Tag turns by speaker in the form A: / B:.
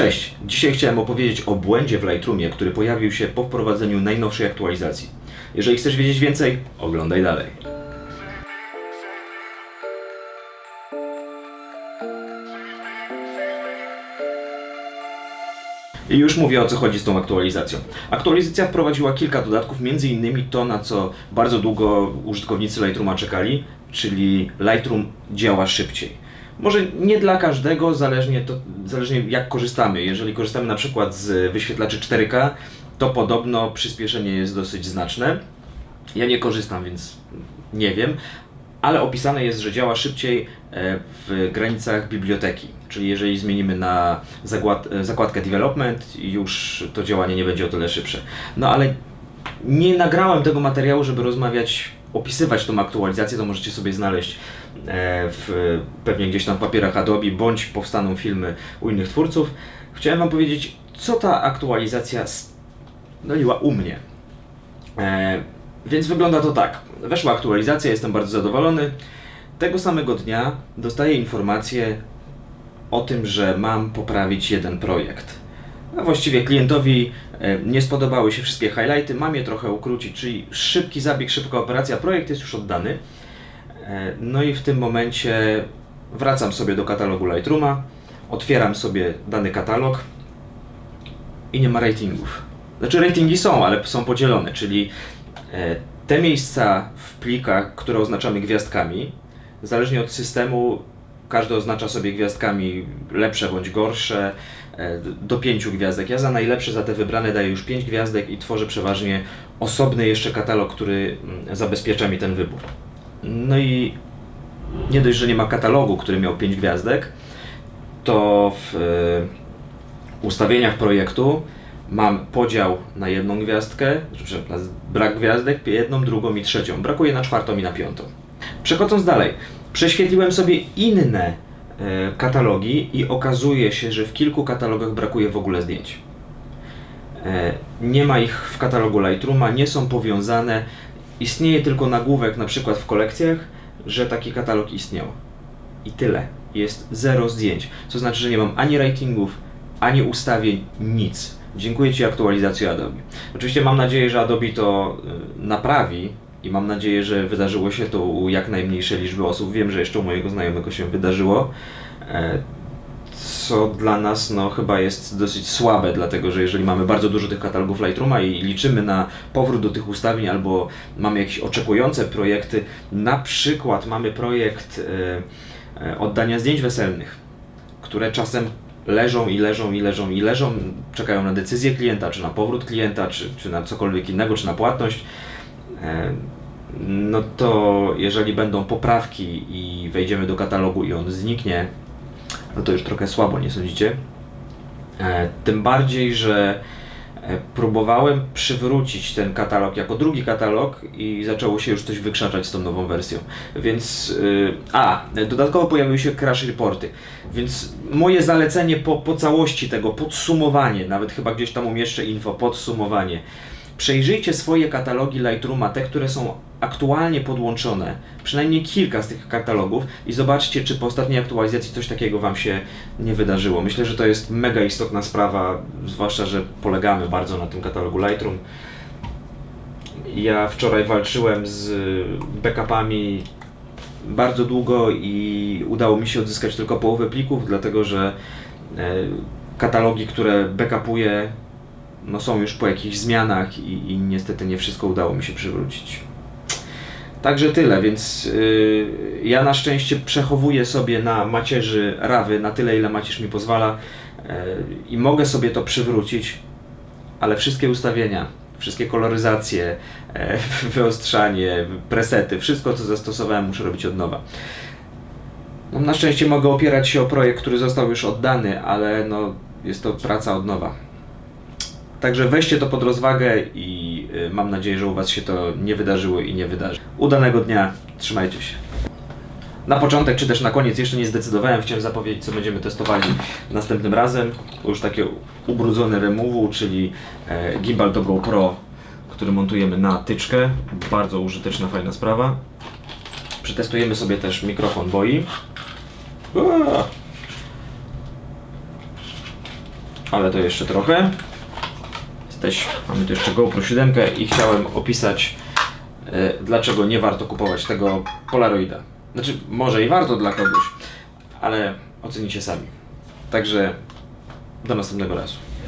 A: Cześć! Dzisiaj chciałem opowiedzieć o błędzie w Lightroomie, który pojawił się po wprowadzeniu najnowszej aktualizacji. Jeżeli chcesz wiedzieć więcej, oglądaj dalej. I już mówię o co chodzi z tą aktualizacją. Aktualizacja wprowadziła kilka dodatków, m.in. to, na co bardzo długo użytkownicy Lightrooma czekali, czyli Lightroom działa szybciej. Może nie dla każdego, zależnie, to, zależnie jak korzystamy. Jeżeli korzystamy na przykład z wyświetlaczy 4K, to podobno przyspieszenie jest dosyć znaczne. Ja nie korzystam, więc nie wiem, ale opisane jest, że działa szybciej e, w granicach biblioteki. Czyli jeżeli zmienimy na e, zakładkę development, już to działanie nie będzie o tyle szybsze. No ale nie nagrałem tego materiału, żeby rozmawiać, opisywać tą aktualizację, to możecie sobie znaleźć w, pewnie gdzieś tam w papierach Adobe, bądź powstaną filmy u innych twórców. Chciałem Wam powiedzieć, co ta aktualizacja stanowiła u mnie. E, więc wygląda to tak. Weszła aktualizacja, jestem bardzo zadowolony. Tego samego dnia dostaję informację o tym, że mam poprawić jeden projekt. A właściwie klientowi e, nie spodobały się wszystkie highlighty, mam je trochę ukrócić, czyli szybki zabieg, szybka operacja, projekt jest już oddany. E, No i w tym momencie wracam sobie do katalogu Lightrooma, otwieram sobie dany katalog i nie ma ratingów. Znaczy ratingi są, ale są podzielone, czyli e, te miejsca w plikach, które oznaczamy gwiazdkami, zależnie od systemu, każdy oznacza sobie gwiazdkami lepsze bądź gorsze, e, do pięciu gwiazdek. Ja za najlepsze, za te wybrane daję już pięć gwiazdek i tworzę przeważnie osobny jeszcze katalog, który mm, zabezpiecza mi ten wybór. No i nie dość, że nie ma katalogu, który miał pięć gwiazdek, to w e, ustawieniach projektu mam podział na jedną gwiazdkę, na brak gwiazdek, jedną, drugą i trzecią. Brakuje na czwartą i na piątą. Przechodząc dalej, prześwietliłem sobie inne e, katalogi i okazuje się, że w kilku katalogach brakuje w ogóle zdjęć. E, nie ma ich w katalogu Lightrooma, nie są powiązane. Istnieje tylko nagłówek, na przykład w kolekcjach, że taki katalog istniał. I tyle. Jest zero zdjęć. Co znaczy, że nie mam ani ratingów, ani ustawień, nic. Dziękuję Ci aktualizację Adobe. Oczywiście mam nadzieję, że Adobe to y, naprawi i mam nadzieję, że wydarzyło się to u jak najmniejszej liczby osób. Wiem, że jeszcze u mojego znajomego się wydarzyło. Co dla nas no, chyba jest dosyć słabe, dlatego że jeżeli mamy bardzo dużo tych katalogów Lightrooma i liczymy na powrót do tych ustawień albo mamy jakieś oczekujące projekty, na przykład mamy projekt e, e, oddania zdjęć weselnych, które czasem leżą i leżą i leżą i leżą, czekają na decyzję klienta, czy na powrót klienta, czy, czy na cokolwiek innego, czy na płatność. E, No to jeżeli będą poprawki i wejdziemy do katalogu i on zniknie, no to już trochę słabo, nie sądzicie? E, Tym bardziej, że e, próbowałem przywrócić ten katalog jako drugi katalog i zaczęło się już coś wykrzaczać z tą nową wersją. Więc, y, a, dodatkowo pojawiły się crash reporty, więc moje zalecenie po, po całości tego, podsumowanie, nawet chyba gdzieś tam umieszczę info, podsumowanie. Przejrzyjcie swoje katalogi Lightrooma, te, które są aktualnie podłączone, przynajmniej kilka z tych katalogów i zobaczcie, czy po ostatniej aktualizacji coś takiego Wam się nie wydarzyło. Myślę, że to jest mega istotna sprawa, zwłaszcza, że polegamy bardzo na tym katalogu Lightroom. Ja wczoraj walczyłem z backupami bardzo długo i udało mi się odzyskać tylko połowę plików, dlatego że e, katalogi, które backupuję, no są już po jakichś zmianach i, i niestety nie wszystko udało mi się przywrócić. Także tyle, więc yy, ja na szczęście przechowuję sobie na macierzy rawy na tyle, ile macierz mi pozwala yy, i mogę sobie to przywrócić, ale wszystkie ustawienia, wszystkie koloryzacje, e, wyostrzanie, presety, wszystko co zastosowałem muszę robić od nowa. No, na szczęście mogę opierać się o projekt, który został już oddany, ale no, jest to praca od nowa. Także weźcie to pod rozwagę i mam nadzieję, że u Was się to nie wydarzyło i nie wydarzy. Udanego dnia, trzymajcie się. Na początek, czy też na koniec, jeszcze nie zdecydowałem, chciałem zapowiedzieć, co będziemy testowali następnym razem. Już takie ubrudzone removu, czyli e, gimbal do GoPro, który montujemy na tyczkę. Bardzo użyteczna, fajna sprawa. Przetestujemy sobie też mikrofon boi. Ale to jeszcze trochę. Jesteś, mamy tu jeszcze GoPro 7 i chciałem opisać, e, dlaczego nie warto kupować tego Polaroida. Znaczy, może i warto dla kogoś, ale ocenicie sami. Także do następnego razu.